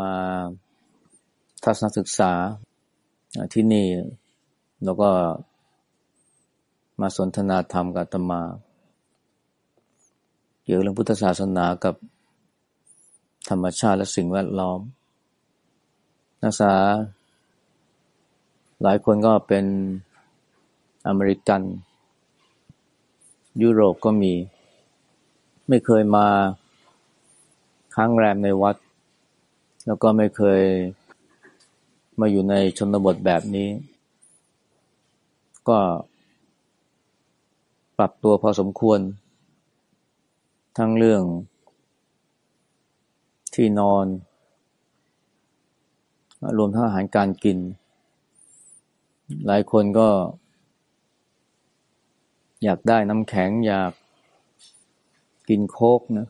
มาทัศนศึกษาที่นี่ แล้วก็มาสนทนาธรรมกับตมา เกี่ยวเรื่องพุทธศาสนากับธรรมชาติและสิ่งแวดล้อม นักศึกษาหลายคนก็เป็นอเมริกัน ยุโรปก็มี ไม่เคยมาค้างแรมในวัด แล้วก็ไม่เคยมาอยู่ในชนบทแบบนี้ ก็ปรับตัวพอสมควร ทั้งเรื่องที่นอน รวมทั้งอาหารการกิน หลายคนก็ อยากได้น้ำแข็งอยากกินโคกนะ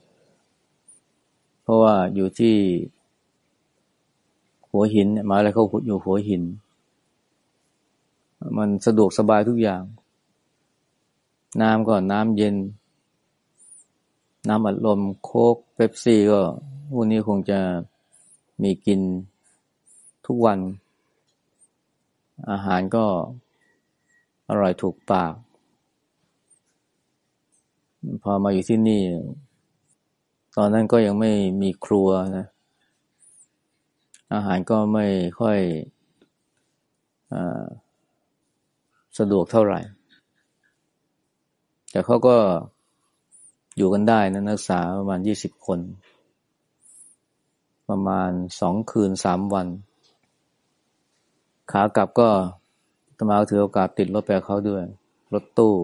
เพราะว่าอยู่ที่ หัวหินมาอะไรเขาอยู่หัวหิน มันสะดวกสบายทุกอย่าง น้ำก็น้ำเย็น น้ำอัดลมโค้กเป๊ปซี่ก็พวกนี้คงจะมีกินทุกวัน อาหารก็อร่อยถูกปาก พอมาอยู่ที่นี่ ตอนนั้นก็ยังไม่มีครัวนะ อาหารก็ไม่ค่อยอสะดวกเท่าไหร่ แต่เขาก็อยู่กันได้นะนักศึกษาประมาณยี่สิบคน ประมาณสองคืนสามวัน ขากลับก็ตมาถือโอกาสติดรถไปเขาด้วย รถตู้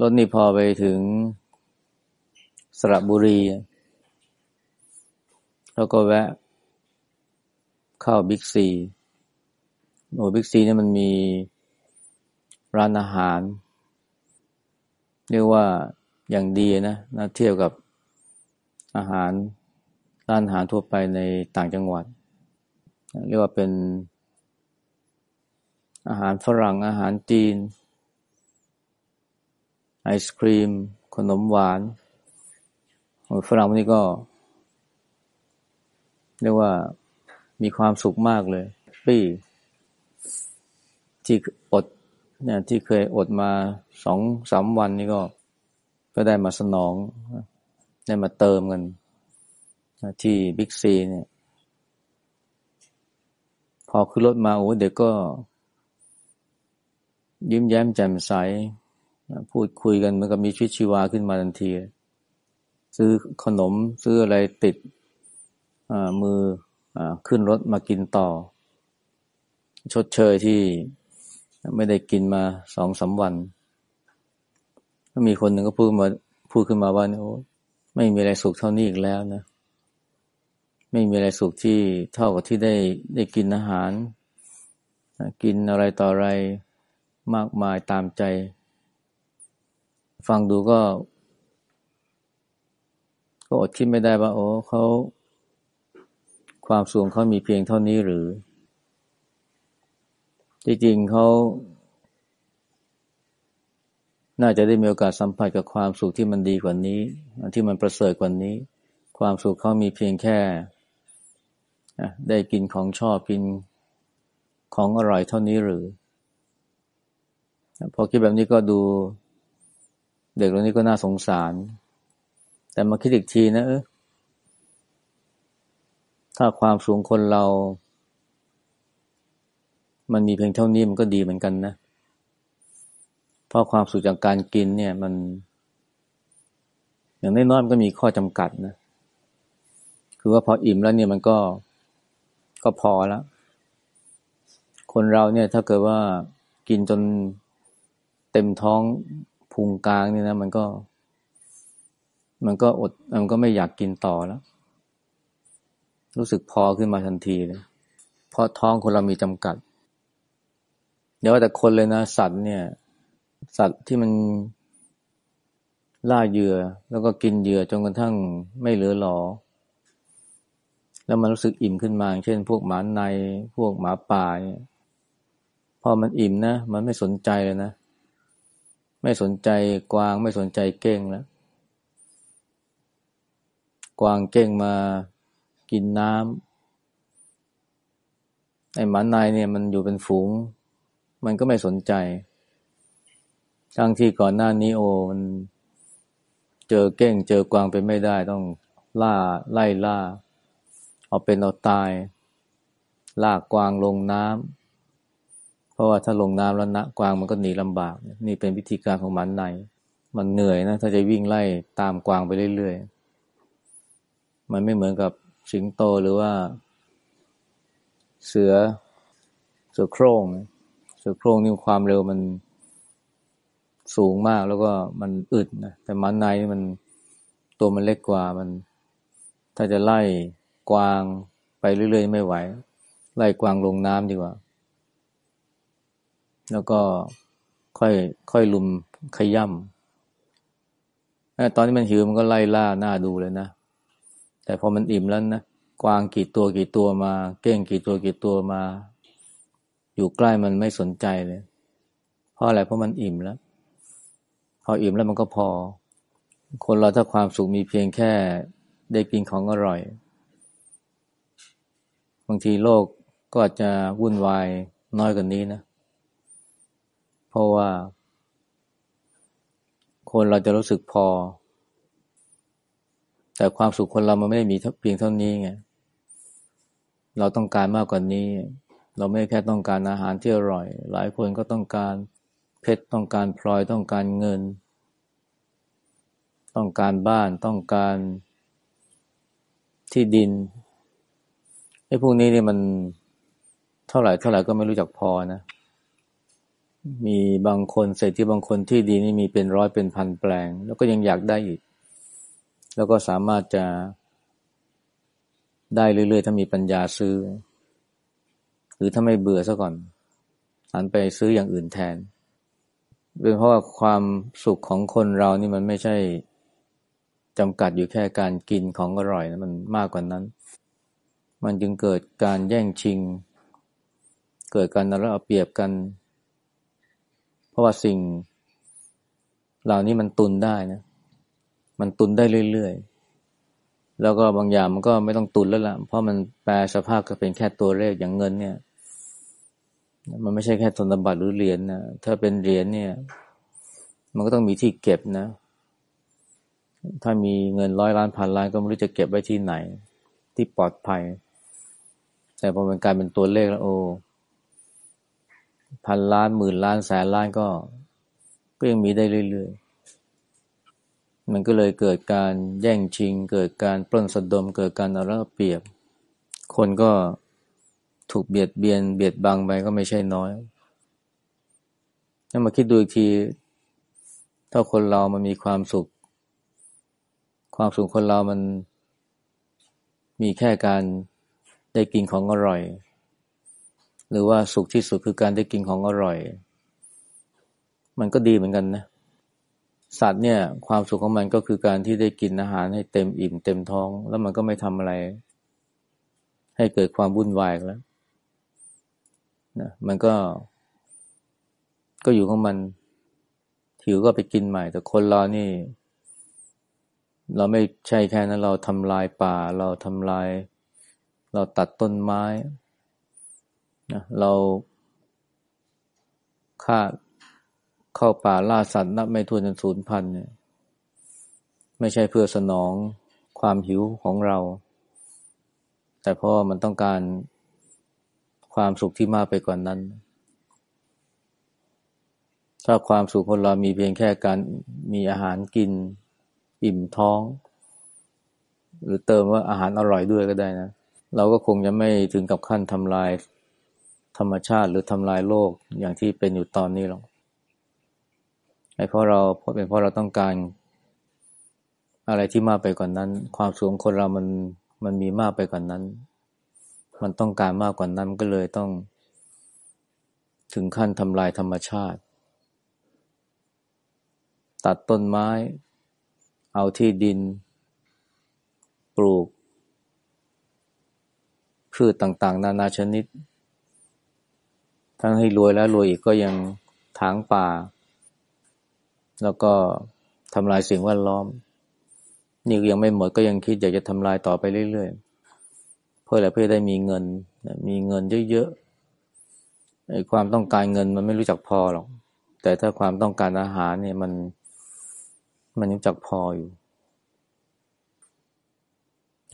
รถนี่พอไปถึงสระบุรี แล้วก็แวะเข้าบิ๊กซีโอ้บิ๊กซีเนี่ยมันมีร้านอาหาร เรียกว่าอย่างดีนะนะเทียบกับอาหารร้านอาหารทั่วไปในต่างจังหวัด เรียกว่าเป็น อาหารฝรั่งอาหารจีน ไอศครีม ขนมหวานฝรั่งพวกนี้ก็ เรียกว่ามีความสุขมากเลยปี้ที่อดเนี่ยที่เคยอดมาสองสามวันนี้ก็ ก็ได้มาสนอง ได้มาเติมกันที่บิ๊กซีเนี่ย พอขึ้นรถมาโอ้เด็กก็ ยิ้มแย้มแจ่มใส พูดคุยกันเหมือนกับมีชีวิตชีวาขึ้นมาทันที ซื้อขนมซื้ออะไรติด มืออขึ้นรถมากินต่อ ชดเชยที่ไม่ได้กินมาสองสาวัน ก็มีคนหนึ่งก็พูดมาพูดขึ้นมาว่าโอ้ไม่มีอะไรสุขเท่านี้อีกแล้วนะ ไม่มีอะไรสุขที่เท่ากับที่ได้ได้กินอาหาร กินอะไรต่ออะไรมากมายตามใจ ฟังดูก็ ก็อดคิดไม่ได้ว่า โอ้เขา ความสูงเขามีเพียงเท่านี้หรือจริงๆเขา น่าจะได้มีโอกาสสัมผัสกับความสุขที่มันดีกว่านี้ ที่มันประเสริฐกว่านี้ ความสุขเขามีเพียงแค่ ได้กินของชอบกินของอร่อยเท่านี้หรือ พอคิดแบบนี้ก็ดู เด็กเหล่านี้ก็น่าสงสาร แต่มาคิดอีกทีนะเออ ถ้าความสูงคนเรา มันมีเพียงเท่านี้มันก็ดีเหมือนกันนะ เพราะความสุขจากการกินเนี่ยมัน อย่างน้อยๆมันก็มีข้อจำกัดนะ คือว่าพออิ่มแล้วเนี่ยมันก็ก็พอแล้ว คนเราเนี่ยถ้าเกิดว่ากินจนเต็มท้องพุงกลางเนี่ยนะ มันก็ มันก็อด มันก็ไม่อยากกินต่อแล้ว รู้สึกพอขึ้นมาทันทีเลยเพราะท้องคนเรามีจำกัด เดี๋ยวแต่คนเลยนะ สัตว์เนี่ย สัตว์ที่มันล่าเหยื่อ แล้วก็กินเหยื่อจนกระทั่งไม่เหลือหลอ แล้วมันรู้สึกอิ่มขึ้นมา เช่น พวกหมาในพวกหมาป่าพอมันอิ่มนะ มันไม่สนใจเลยนะ ไม่สนใจกวางไม่สนใจเก้งแล้วกวางเก้งมา กินน้ำไอ้หมานายเนี่ยมันอยู่เป็นฝูง มันก็ไม่สนใจทั้งที่ก่อนหน้านี้โอมันเจอเก้ง เจอกวางไปไม่ได้ต้องล่าไล่ล่า เอาเป็นเอาตาย ลากกวางลงน้ำเพราะว่าถ้าลงน้ำแล้วนะกวางมันก็หนีลำบาก นี่เป็นวิธีการของหมันในมันเหนื่อยนะ ถ้าจะวิ่งไล่ตามกวางไปเรื่อยๆ มันไม่เหมือนกับ สิงโตหรือว่า เสือ เสือโคร่งเสือโคร่งนี่ความเร็วมันสูงมากแล้วก็มันอึดนะแต่มันในมันตัวมันเล็กกว่ามัน ถ้าจะไล่กวางไปเรื่อยๆไม่ไหว ไล่กวางลงน้ำดีกว่า แล้วก็ค่อยค่อยลุมขย่ำตอนนี้มันหิวมันก็ไล่ล่าหน้าดูเลยนะ แต่พอมันอิ่มแล้วนะกวางกี่ตัวกี่ตัวมา เก้งกี่ตัวกี่ตัวมา อยู่ใกล้มันไม่สนใจเลย เพราะอะไรเพราะมันอิ่มแล้ว พออิ่มแล้วมันก็พอ คนเราถ้าความสุขมีเพียงแค่ได้กินของอร่อย บางทีโลกก็อาจจะวุ่นวายน้อยกว่านี้นะ เพราะว่า คนเราจะรู้สึกพอ แต่ความสุขคนเรามันไม่ได้มีเพียงเท่านี้ไง เราต้องการมากกว่านี้ เราไม่แค่ต้องการอาหารที่อร่อย หลายคนก็ต้องการเพชรต้องการพลอยต้องการเงิน ต้องการบ้านต้องการที่ดินไอ้พวกนี้เนี่ยมันเท่าไหร่เท่าไหร่ก็ไม่รู้จักพอนะ มีบางคนเศรษฐีบางคนที่ดีนี่มีเป็นร้อยเป็นพันแปลง แล้วก็ยังอยากได้อีก แล้วก็สามารถจะได้เรื่อยๆ ถ้ามีปัญญาซื้อ หรือถ้าไม่เบื่อซะก่อนหันไปซื้ออย่างอื่นแทนเป็นเพราะว่าความสุขของคนเรานี่มันไม่ใช่จำกัดอยู่แค่การกินของอร่อยนะมันมากกว่านั้น มันจึงเกิดการแย่งชิง เกิดการนรเอาเปรียบกัน เพราะว่าสิ่ง เหล่านี้มันตุนได้นะ มันตุนได้เรื่อยๆ แล้วก็บางอย่างมันก็ไม่ต้องตุนแล้วล่ะ เพราะมันแปลสภาพก็เป็นแค่ตัวเลขอย่างเงินเนี่ย มันไม่ใช่แค่ธนบัตรหรือเหรียญนนะ ถ้าเป็นเหรียญเนี่ย มันก็ต้องมีที่เก็บนะ ถ้ามีเงินร้อยล้านพันล้านก็ไม่รู้จะเก็บไว้ที่ไหน ที่ปลอดภัย แต่พอมันกลายเป็นตัวเลขแล้วโอ้พันล้านหมื่นล้านแสนล้านก็ ก็ยังมีได้เรื่อยๆ มันก็เลยเกิดการแย่งชิง เกิดการปล้นสะดม เกิดการเอาเปรียบ คนก็ถูกเบียดเบียน เบียดบังไปก็ไม่ใช่น้อยถ้ามาคิดดูอีกที ถ้าคนเรามันมีความสุข ความสุขคนเรามันมีแค่การได้กินของอร่อย หรือว่าสุขที่สุดคือการได้กินของอร่อย มันก็ดีเหมือนกันนะ สัตว์เนี่ยความสุขของมันก็คือการที่ได้กินอาหารให้เต็มอิ่มเต็มท้อง แล้วมันก็ไม่ทำอะไร ให้เกิดความวุ่นวายแล้วนะมันก็ ก็อยู่ของมันหิวก็ไปกินใหม่ แต่คนเรานี่ เราไม่ใช่แค่นั้นเราทำลายป่า เราทำลาย เราตัดต้นไม้นะเราฆ่า เข้าป่าล่าสัตว์นับไม่ถ้วนจนสูญพันธุ์เนี่ยไม่ใช่เพื่อสนองความหิวของเรา แต่เพราะมันต้องการความสุขที่มากไปกว่านนั้น ถ้าความสุขคนเรามีเพียงแค่การมีอาหารกิน อิ่มท้อง หรือเติมว่าอาหารอร่อยด้วยก็ได้นะ เราก็คงจะไม่ถึงกับขั้นทำลายธรรมชาติหรือทำลายโลกอย่างที่เป็นอยู่ตอนนี้หรอก เพราะเราเพราะเป็นเพราะเราต้องการอะไรที่มากไปกว่านนั้น ความสุขของคนเรามันมันมีมากไปกว่านนั้น มันต้องการมากกว่านั้นก็เลยต้อง ถึงขั้นทำลายธรรมชาติ ตัดต้นไม้ เอาที่ดิน ปลูกพืชต่างๆ นานาชนิด ทั้งให้รวยแล้วรวยอีกก็ยังถางป่า แล้วก็ทำลายสิ่งแวดล้อม นี่ยังไม่หมดก็ยังคิดอยากจะทำลายต่อไปเรื่อยๆ เพื่ออะไรเพื่อได้มีเงิน มีเงินเยอะๆไอ้ความต้องการเงินมันไม่รู้จักพอหรอก แต่ถ้าความต้องการอาหารเนี่ยมันมันรู้จักพออยู่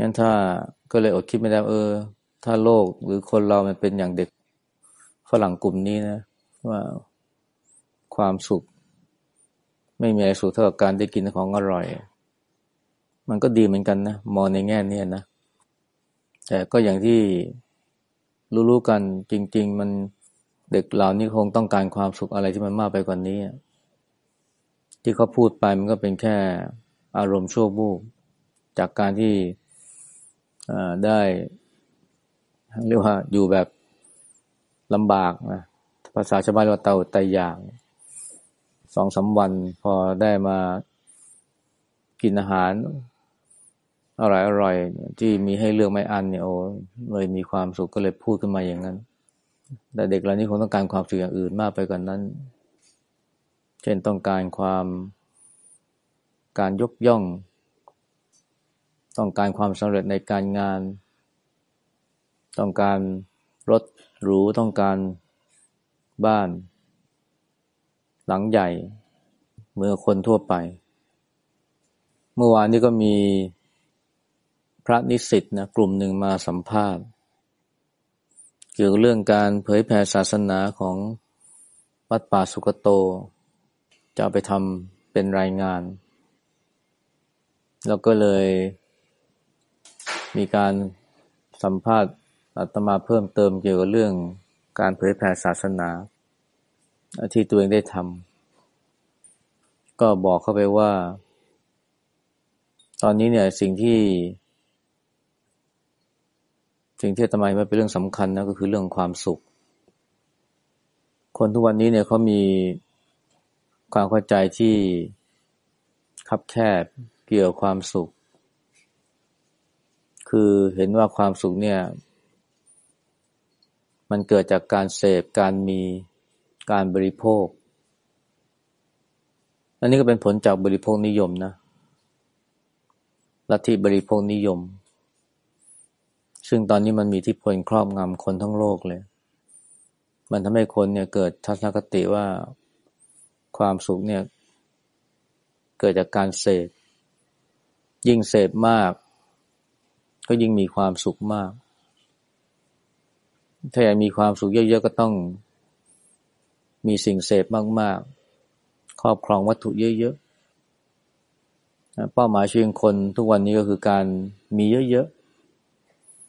งั้นถ้าก็เลยอดคิดไม่ได้เออ ถ้าโลกหรือคนเรามันเป็นอย่างเด็กฝรั่งกลุ่มนี้นะ ว่าความสุข ไม่มีอะไรสุขเท่ากับการได้กินของอร่อย มันก็ดีเหมือนกันนะ มองในแง่นี้นะ แต่ก็อย่างที่รู้ๆกันจริง ๆ มันเด็กเหล่านี้คงต้องการความสุขอะไรที่มันมากไปกว่านี้ ที่เขาพูดไปมันก็เป็นแค่อารมณ์ชั่ววูบจากการที่ได้เรียกว่าอยู่แบบลำบากนะภาษาชาวบ้านเรียกว่าเตาไตอย่าง สองสาวัน พอได้มากินอาหาร อร่อยอร่อยที่มีให้เลือกไม่อันเนี่ยโอ้เลยมีความสุขก็เลยพูดขึ้นมาอย่างนั้น แต่เด็กเหล่านี้คงต้องการความสุขอย่างอื่นมากไปกว่านนั้น เช่นต้องการความการยกย่อง ต้องการความสำเร็จในการงาน ต้องการรถหรูต้องการบ้าน หลังใหญ่เมื่อคนทั่วไป เมื่อวานนี้ก็มีพระนิสิตนะกลุ่มหนึ่งมาสัมภาษณ์ เกี่ยวกับเรื่องการเผยแผ่ศาสนาของวัดป่าสุกโต จะไปทำเป็นรายงาน แล้วก็เลยมีการสัมภาษณ์อาตมาเพิ่มเติมเกี่ยวกับเรื่องการเผยแผ่ศาสนา ที่ตัวเองได้ทำก็บอกเข้าไปว่า ตอนนี้เนี่ยสิ่งที่ สิ่งที่อาตมาว่เป็นเรื่องสำคัญนะก็คือเรื่องความสุข คนทุกวันนี้เนี่ยเขามีความเข้าใจที่คับแคบเกี่ยวกับความสุข คือเห็นว่าความสุขเนี่ย มันเกิดจากการเสพการมี การบริโภค อันนี้ก็เป็นผลจากบริโภคนิยมนะลัทธิบริโภคนิยม ซึ่งตอนนี้มันมีที่พลครอบงำคนทั้งโลกเลย มันทำให้คนเนี่ยเกิดทัศนคติว่าความสุขเนี่ย เกิดจากการเสพยิ่งเสพมาก ก็ยิ่งมีความสุขมาก ถ้าอยากมีความสุขเยอะๆก็ต้อง มีสิ่งเสพมาก ๆ ครอบครองวัตถุเยอะๆ เป้าหมายชีวิตคนทุกวันนี้ก็คือการมีเยอะ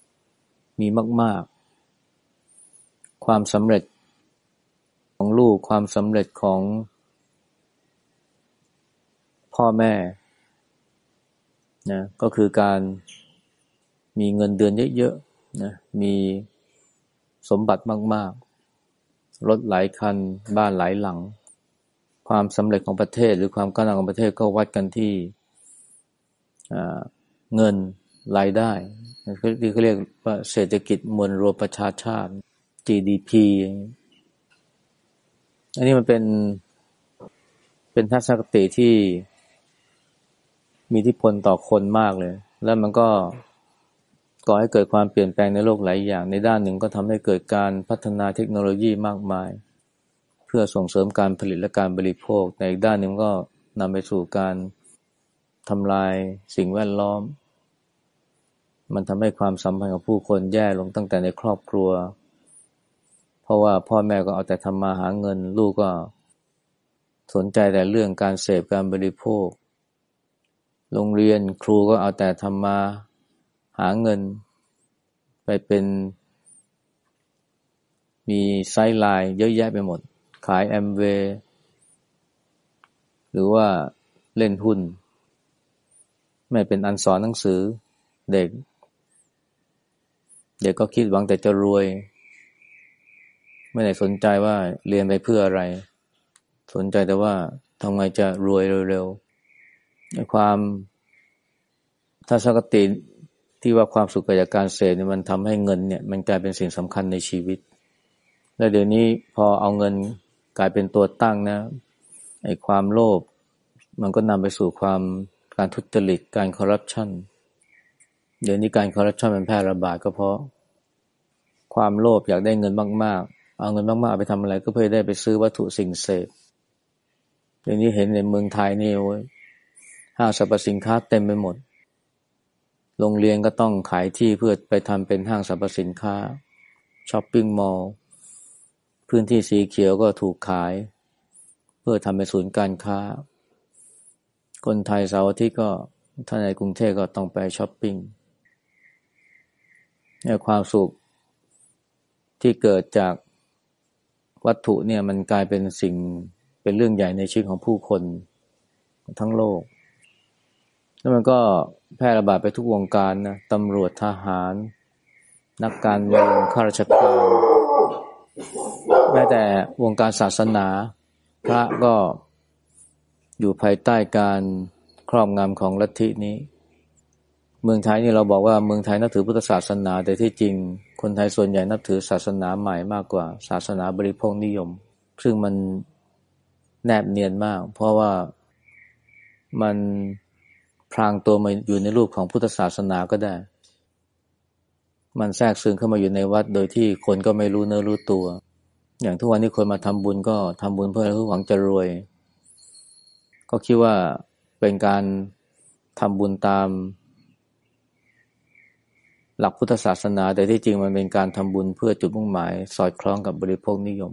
ๆ มีมาก ๆ ความสำเร็จของลูกความสำเร็จของพ่อแม่นะก็คือการมีเงินเดือนเยอะๆนะมีสมบัติมาก ๆ รถหลายคัน บ้านหลายหลัง ความสำเร็จของประเทศ หรือความก้าวหน้าของประเทศก็วัดกันที่เงินรายได้ที่เขาเรียกว่าเศรษฐกิจมวลรวมประชาชาติ GDP อันนี้มันเป็นเป็นทัศนคติที่มีที่พลต่อคนมากเลย แล้วมันก็ ก่อให้เกิดความเปลี่ยนแปลงในโลกหลายอย่าง ในด้านหนึ่งก็ทำให้เกิดการพัฒนาเทคโนโลยีมากมาย เพื่อส่งเสริมการผลิตและการบริโภค ในอีกด้านหนึ่งก็นำไปสู่การทำลายสิ่งแวดล้อม มันทำให้ความสัมพันธ์กับผู้คนแย่ลงตั้งแต่ในครอบครัว เพราะว่าพ่อแม่ก็เอาแต่ทำมาหาเงิน ลูกก็สนใจแต่เรื่องการเสพการบริโภค โรงเรียนครูก็เอาแต่ทำมา หาเงิน ไปเป็น มีไซไลน์เยอะแยะไปหมด ขายแอมเวหรือว่าเล่นหุ้น ไม่เป็นอันสอนหนังสือเด็ก เด็กก็คิดหวังแต่จะรวย ไม่ได้สนใจว่าเรียนไปเพื่ออะไร สนใจแต่ว่าทำไงจะรวยเร็วๆความทัศนคติ ที่ว่าความสุขจากการเสพเนี่ยมันทำให้เงินเนี่ยมันกลายเป็นสิ่งสำคัญในชีวิต และเดี๋ยวนี้พอเอาเงินกลายเป็นตัวตั้งนะไอ้ความโลภมันก็นำไปสู่ความการทุจริตการคอร์รัปชันเดี๋ยวนี้การคอร์รัปชันมันแพร่ระบาดก็เพราะ ความโลภอยากได้เงินมากๆ เอาเงินมากๆ ไปทำอะไรก็เพื่อได้ไปซื้อวัตถุสิ่งเสพเดี๋ยวนี้เห็นในเมืองไทยนี่ห้างสรรพสินค้าเต็มไปหมด โรงเรียนก็ต้องขายที่เพื่อไปทำเป็นห้างสรรพสินค้าช้อปปิ้งมอลล์พื้นที่สีเขียวก็ถูกขาย เพื่อทำเป็นศูนย์การค้า คนไทยเสาร์อาทิตย์ก็ถ้าในกรุงเทพก็ต้องไปช้อปปิ้งเนี่ยความสุขที่เกิดจากวัตถุเนี่ยมันกลายเป็นสิ่งเป็นเรื่องใหญ่ในชีวิตของผู้คนทั้งโลก แล้วมันก็แพร่ระบาดไปทุกวงการนะตำรวจทหาร นักการเมืองข้าราชการแม้แต่วงการศาสนา พระก็อยู่ภายใต้การครอบงำของลัทธินี้ เมืองไทยนี่เราบอกว่าเมืองไทยนับถือพุทธศาสนา แต่ที่จริงคนไทยส่วนใหญ่นับถือศาสนาใหม่มากกว่า ศาสนาบริโภคนิยม ซึ่งมันแนบเนียนมาก เพราะว่ามัน พรางตัวมาอยู่ในรูปของพุทธศาสนาก็ได้ มันแทรกซึมเข้ามาอยู่ในวัด โดยที่คนก็ไม่รู้เนื้อรู้ตัว อย่างทุกวันนี้คนมาทำบุญก็ทำบุญเพื่อหวังจะรวย ก็คิดว่าเป็นการทำบุญตาม หลักพุทธศาสนา แต่ที่จริงมันเป็นการทำบุญเพื่อจุดมุ่งหมาย สอดคล้องกับบริโภคนิยม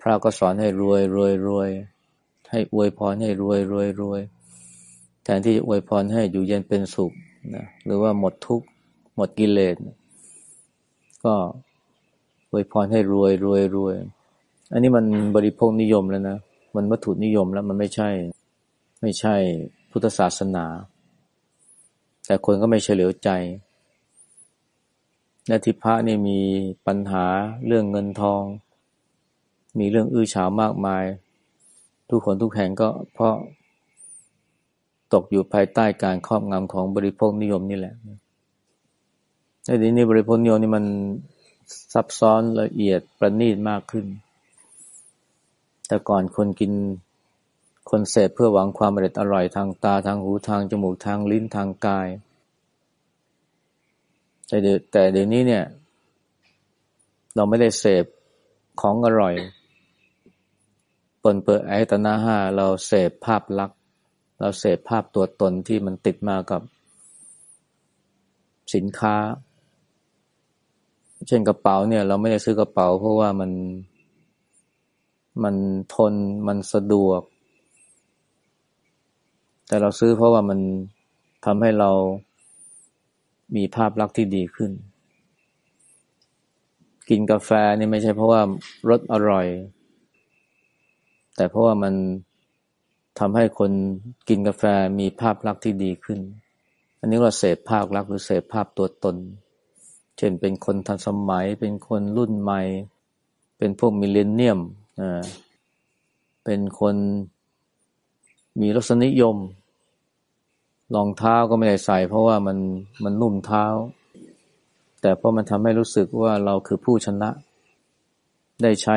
พระก็สอนให้รวยรวยรวยให้อวยพรให้รวยรวยรวย แทนที่จะอวยพรให้อยู่เย็นเป็นสุขนะหรือว่าหมดทุกข์หมดกิเลสก็อวยพรให้รวยรวยรวย อันนี้มันบริโภคนิยมแล้วนะ มันวัตถุนิยมแล้วมันไม่ใช่ ไม่ใช่พุทธศาสนา แต่คนก็ไม่เฉลียวใจและทิพะนี่มีปัญหาเรื่องเงินทอง มีเรื่องอื้อฉาวมากมาย ทุกคนทุกแห่งก็เพราะ ตกอยู่ภายใต้การครอบงำของบริโภคนิยมนี่แหละในทีนี้บริโภคนิยมนี่มันซับซ้อนละเอียดประณีตมากขึ้น แต่ก่อนคนกินคนเสพเพื่อหวังความอร่อยอร่อยทางตาทางหูทางจมูกทางลิ้นทางกาย แต่เดี๋ยวแต่เดี๋ยวนี้เนี่ย เราไม่ได้เสพของอร่อยปนเปิดไอตนาห้าเราเสพภาพลักษณ์ เราเสพภาพตัวตนที่มันติดมากับสินค้า เช่นกระเป๋าเนี่ย เราไม่ได้ซื้อกระเป๋า เพราะว่ามันมันทนมันสะดวก แต่เราซื้อเพราะว่ามันทำให้เรามีภาพลักษณ์ที่ดีขึ้น กินกาแฟนี่ไม่ใช่เพราะว่ารสอร่อย แต่เพราะว่ามัน ทำให้คนกินกาแฟมีภาพลักษณ์ที่ดีขึ้น อันนี้เราเสพภาพลักษณ์หรือเสพภาพตัวตน เช่นเป็นคนทันสมัย เป็นคนรุ่นใหม่ เป็นพวกมิเลเนียมอ่าเป็นคนมีรสนิยม รองเท้าก็ไม่ได้ใส่ เพราะว่ามันมันนุ่มเท้า แต่เพราะมันทำให้รู้สึกว่าเราคือผู้ชนะ ได้ใช้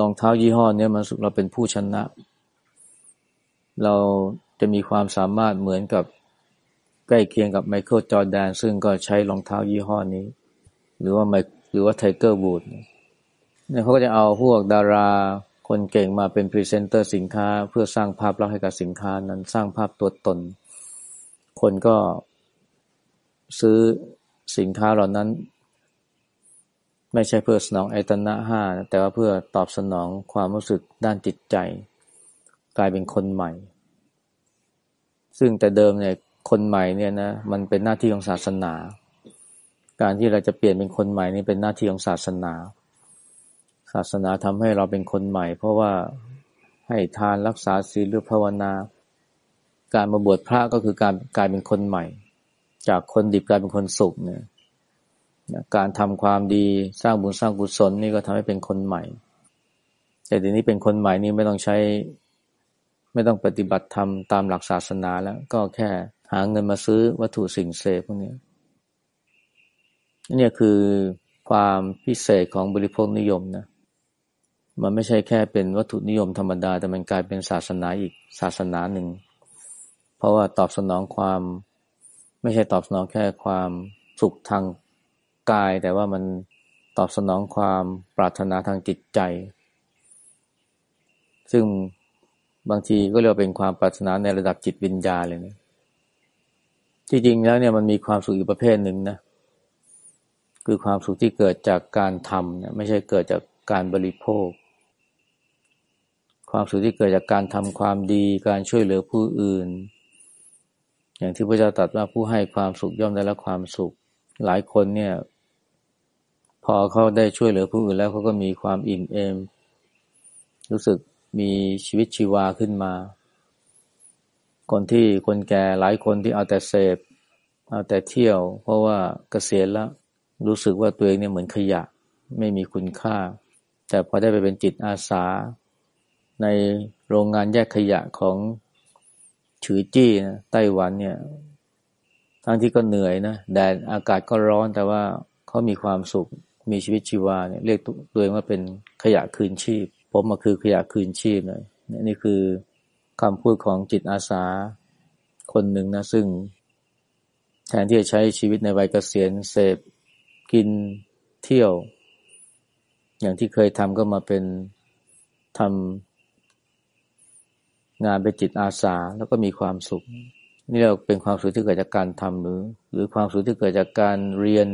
รองเท้ายี่ห้อนี้มันสุเราเป็นผู้ชนะ เราจะมีความสามารถเหมือนกับใกล้เคียงกับไมเคิลจอร์แดนซึ่งก็ใช้รองเท้ายี่ห้อนี้ หรือว่าไมหรือว่าไทเกอร์บูดเนี่ยเขาก็จะเอาพวกดาราคนเก่งมาเป็นพรีเซนเตอร์สินค้า เพื่อสร้างภาพลักษณ์ให้กับสินค้านั้นสร้างภาพตัวตน คนก็ซื้อสินค้าเหล่านั้น ไม่ใช่เพื่อสนองไอตนะห้าแต่ว่าเพื่อตอบสนองความรู้สึกด้านจิตใจ กลายเป็นคนใหม่ ซึ่งแต่เดิมเนี่ยคนใหม่เนี่ยนะมันเป็นหน้าที่ของศาสนา การที่เราจะเปลี่ยนเป็นคนใหม่นี่เป็นหน้าที่ของศาสนา ศาสนาทำให้เราเป็นคนใหม่ เพราะว่าให้ทานรักษาศีลหรือภาวนา การมาบวชพระก็คือการกลายเป็นคนใหม่ จากคนดิบกลายเป็นคนสุขเนี่ย การทำความดีสร้างบุญสร้างกุศลนี่ก็ทำให้เป็นคนใหม่ แต่เดี๋ยวนี้เป็นคนใหม่นี่ไม่ต้องใช้ ไม่ต้องปฏิบัติธรรมตามหลักศาสนาแล้ว ก็แค่หาเงินมาซื้อวัตถุสิ่งเสพพวกนี้นี่คือความพิเศษของบริโภคนิยมนะมันไม่ใช่แค่เป็นวัตถุนิยมธรรมดา แต่มันกลายเป็นศาสนาอีกศาสนาหนึ่ง เพราะว่าตอบสนองความ ไม่ใช่ตอบสนองแค่ความสุขทาง กาย แต่ว่ามันตอบสนองความปรารถนาทางจิตใจ ซึ่งบางทีก็เรียกเป็นความปรารถนาในระดับจิตวิญญาเลยนะที่จริงแล้วเนี่ยมันมีความสุขอีกประเภทหนึ่งนะคือความสุขที่เกิดจากการทำเนี่ยไม่ใช่เกิดจากการบริโภค ความสุขที่เกิดจากการทำความดีการช่วยเหลือผู้อื่น อย่างที่พระเจ้าตรัสว่าผู้ให้ความสุขย่อมได้รับความสุข หลายคนเนี่ย พอเขาได้ช่วยเหลือผู้อื่นแล้วเขาก็มีความอิ่มเอม รู้สึกมีชีวิตชีวาขึ้นมา คนที่คนแก่หลายคนที่เอาแต่เสพ เอาแต่เที่ยว เพราะว่าเกษียณแล้ว รู้สึกว่าตัวเองเนี่ยเหมือนขยะ ไม่มีคุณค่า แต่พอได้ไปเป็นจิตอาสา ในโรงงานแยกขยะของฉือจี้นะไต้หวันเนี่ย ทั้งที่ก็เหนื่อยนะแดดอากาศก็ร้อนแต่ว่าเขามีความสุข มีชีวิตชีวาเนี่ยเรียกตัวเองว่าเป็นขยะคืนชีพ ผมมาคือขยะคืนชีพเลยนี่คือคำพูดของจิตอาสาคนหนึ่งนะ ซึ่ง แทนที่จะใช้ชีวิตในวัยเกษียณเสพกินเที่ยว อย่างที่เคยทำก็มาเป็นทำงานเป็นจิตอาสาแล้วก็มีความสุข นี่เราเป็นความสุขที่เกิดจากการทำหรือ หรือความสุขที่เกิดจากการเรียน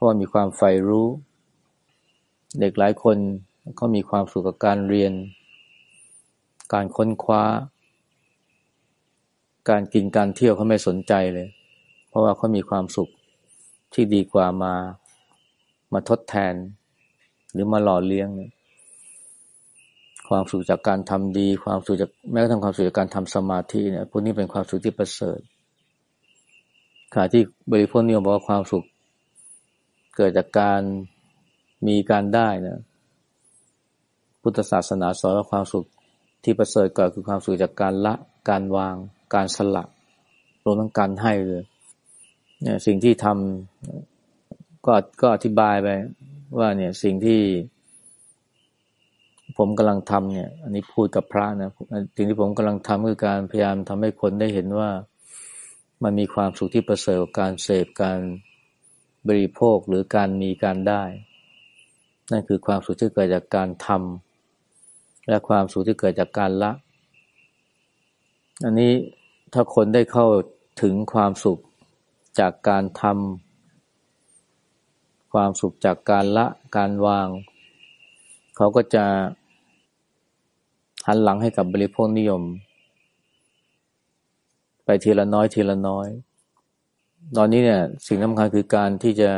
ราะมีความใฝ่รู้ เด็กหลายคนเขามีความสุขกับการเรียน การค้นคว้า การกินการเที่ยวเขาไม่สนใจเลย เพราะว่าเขามีความสุขที่ดีกว่ามามาทดแทน หรือมาหล่อเลี้ยง ความสุขจากการทำดี ความสุขจากแม้กระทั่งความสุขจากการทำสมาธิเนี่ยพวกนี้เป็นความสุขที่ประเสริฐขณะที่บริโภคนิยมบอกว่าความสุข เกิดจากการมีการได้นะพุทธศาสนาสอนว่าความสุขที่ประเสริฐกว่าคือความสุขจากการละการวางการสละรวมทั้งการให้เลยเนี่ยสิ่งที่ทำก็ก็อธิบายไปว่าเนี่ยสิ่งที่ผมกำลังทำเนี่ย อันนี้พูดกับพระนะสิ่งที่ผมกำลังทำคือการพยายามทำให้คนได้เห็นว่ามันมีความสุขที่ประเสริฐการเสพการ บริโภคหรือการมีการได้ นั่นคือความสุขที่เกิดจากการทำและความสุขที่เกิดจากการละ อันนี้ถ้าคนได้เข้าถึงความสุขจากการทำความสุขจากการละการวาง เขาก็จะหันหลังให้กับบริโภคนิยม ไปทีละน้อยทีละน้อย ตอนนี้เนี่ยสิ่งสำคัญคือการที่จะ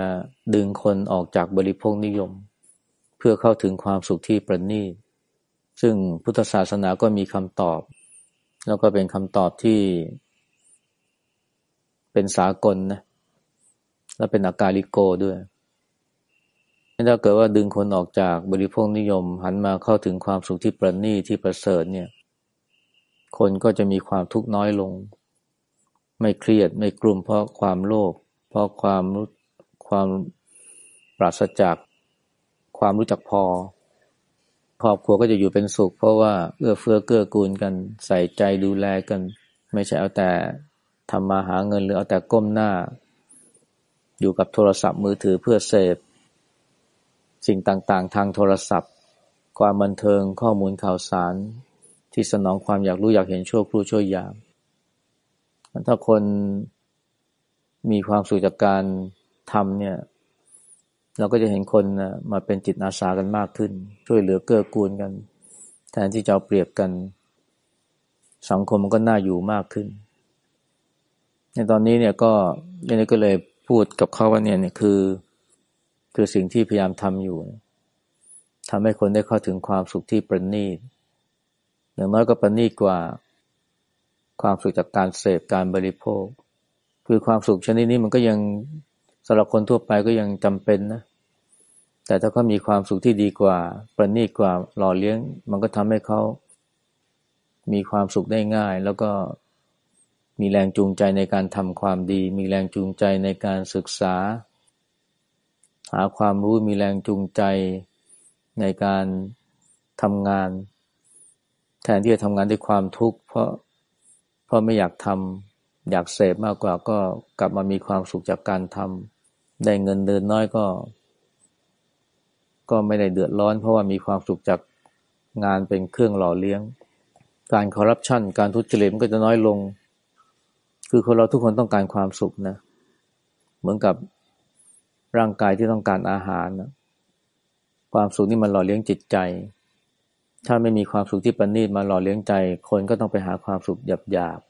ดึงคนออกจากบริโภคนิยม เพื่อเข้าถึงความสุขที่ประณีตซึ่งพุทธศาสนาก็มีคำตอบ แล้วก็เป็นคำตอบที่ เป็นสากลนะและเป็นอากาลิโกด้วยถ้าเกิดว่าดึงคนออกจากบริโภคนิยม หันมาเข้าถึงความสุขที่ประณีตที่ประเสริฐเนี่ย คนก็จะมีความทุกข์น้อยลง ไม่เครียดไม่กลุ่มเพราะความโลภเพราะความรู้ความปราศจากความรู้จักพอครอบครัวก็จะอยู่เป็นสุข เพราะว่าเอื้อเฟื้อเกื้อกูลกันใส่ใจดูแลกัน ไม่ใช่เอาแต่ทำมาหาเงินหรือเอาแต่ก้มหน้า อยู่กับโทรศัพท์มือถือเพื่อเสพ สิ่งต่างๆ ทางโทรศัพท์ ความบันเทิงข้อมูลข่าวสาร ที่สนองความอยากรู้อยากเห็นชั่วครู่ชั่วยาม ถ้าคนมีความสุขจากการทำเนี่ย เราก็จะเห็นคนนะมาเป็นจิตอาสากันมากขึ้น ช่วยเหลือเกื้อกูลกัน แทนที่จะเเปรียบกัน สังคมมันก็น่าอยู่มากขึ้น ในตอนนี้เนี่ยก็ยังก็เลยพูดกับเขาว่าเนี่ยเนี่ยคือ คือสิ่งที่พยายามทำอยู่ทำให้คนได้เข้าถึงความสุขที่ประณีตอย่างน้อยก็ประณีตกว่า ความสุขจากการเสพการบริโภค คือความสุขชนิดนี้มันก็ยังสำหรับคนทั่วไปก็ยังจำเป็นนะ แต่ถ้าเขามีความสุขที่ดีกว่า ประณีตกว่าหล่อเลี้ยง มันก็ทำให้เขามีความสุขได้ง่าย แล้วก็มีแรงจูงใจในการทำความดี มีแรงจูงใจในการศึกษา หาความรู้มีแรงจูงใจในการทำงาน แทนที่จะทำงานด้วยความทุกข์เพราะ ราะไม่อยากทำอยากเสพมากกว่าก็กลับมามีความสุขจากการทำได้เงินเดือนน้อยก็ ก็ไม่ได้เดือดร้อน เพราะว่ามีความสุขจากงานเป็นเครื่องหล่อเลี้ยง การคอร์รัปชันการทุจริตมันก็จะน้อยลง คือคนเราทุกคนต้องการความสุขนะ เหมือนกับร่างกายที่ต้องการอาหารนะความสุขนี่มันหล่อเลี้ยงจิตใจ ถ้าไม่มีความสุขที่ประณีตมาหล่อเลี้ยงใจ คนก็ต้องไปหาความสุขหยาบ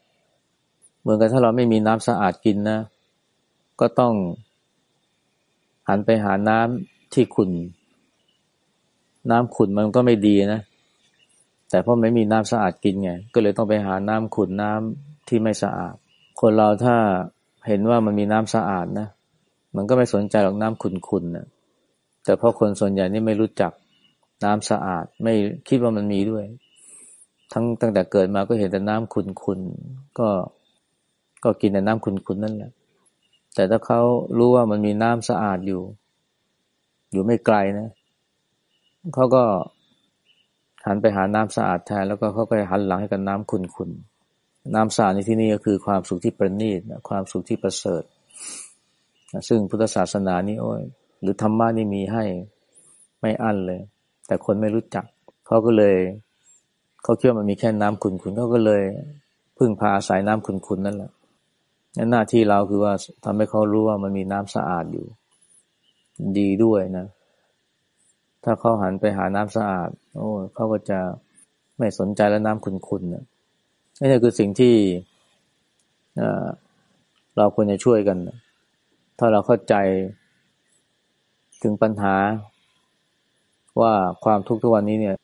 ๆเหมือนกันถ้าเราไม่มีน้ำสะอาดกินนะ ก็ต้องหันไปหาน้ำที่ขุ่นน้ำขุ่นมันก็ไม่ดีนะ แต่เพราะไม่มีน้ำสะอาดกินไง ก็เลยต้องไปหาน้ำขุ่นน้ำที่ไม่สะอาด คนเราถ้าเห็นว่ามันมีน้ำสะอาดนะ มันก็ไม่สนใจหรอกน้ำขุ่นๆนะแต่เพราะคนส่วนใหญ่นี่ไม่รู้จัก น้ำสะอาด ไม่คิดว่ามันมีด้วย ทั้งตั้งแต่เกิดมาก็เห็นแต่น้ำขุนๆก็ก็กินแต่น้ำขุนๆนั่นแหละ แต่ถ้าเขารู้ว่ามันมีน้ำสะอาดอยู่ อยู่ไม่ไกลนะเขาก็หันไปหาน้ำสะอาดแทนแล้วก็เขาก็หันหลังให้กับน้ำขุนๆน้ำสะอาดในที่นี้ก็คือความสุขที่ประณีตความสุขที่ประเสริฐ ซึ่งพุทธศาสนานี่โอ้ยหรือธรรมะนี่มีให้ไม่อั้นเลย แต่คนไม่รู้จัก เขาก็เลย เขาเชื่อมันมีแค่น้ำขุนๆเขาก็เลยพึ่งพาอาศัยน้ำขุนๆนั่นแหละนั่นหน้าที่เราคือว่าทำให้เขารู้ว่ามันมีน้ำสะอาดอยู่ ดีด้วยนะ ถ้าเขาหันไปหาน้ำสะอาด โอ้เขาก็จะไม่สนใจแล้วน้ำขุนๆนะนี่คือสิ่งที่เราควรจะช่วยกัน ถ้าเราเข้าใจถึงปัญหา ว่าความทุกข์ทุกวันนี้เนี่ย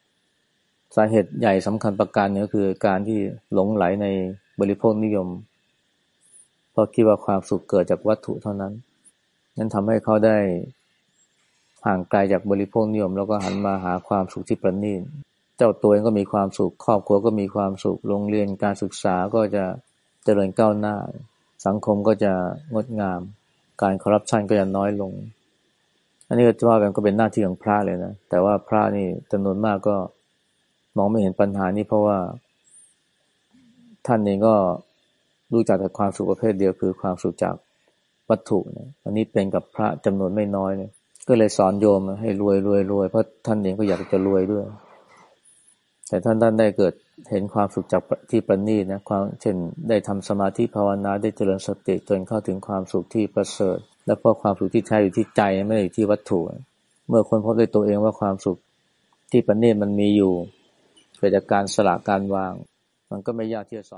สาเหตุใหญ่สำคัญประการเนี่ยก็คือการที่หลงไหลในบริโภคนิยม เพราะคิดว่าความสุขเกิดจากวัตถุเท่านั้น นั้นทำให้เขาได้ห่างไกลจากบริโภคนิยม แล้วก็หันมาหาความสุขที่ประณีตเจ้าตัวเองก็มีความสุข ครอบครัวก็มีความสุข โรงเรียนการศึกษาก็จะเจริญก้าวหน้า สังคมก็จะงดงาม การคอร์รัปชันก็จะน้อยลง อันนี้ก็จะว่ากันก็เป็นหน้าที่ของพระเลยนะ แต่ว่าพระนี่จำนวนมากก็มองไม่เห็นปัญหานี้เพราะว่า ท่านเองก็รู้จักแต่ความสุขประเภทเดียวคือความสุขจากวัตถุนะอันนี้เป็นกับพระจำนวนไม่น้อยเลยก็เลยสอนโยมให้รวยรวยรวยเพราะท่านเองก็อยากจะรวยด้วย แต่ท่านท่านได้เกิดเห็นความสุขจากที่ประณีตนะความเช่นได้ทำสมาธิภาวนาได้เจริญสติจนเข้าถึงความสุขที่ประเสริฐ แล้วเพราะความสุขที่แท้อยู่ที่ใจไม่ได้อยู่ที่วัตถุ เมื่อคนพบด้วยตัวเองว่าความสุขที่ประณีตมันมีอยู่เกิดจากการสละการวาง มันก็ไม่ยากที่จะสอน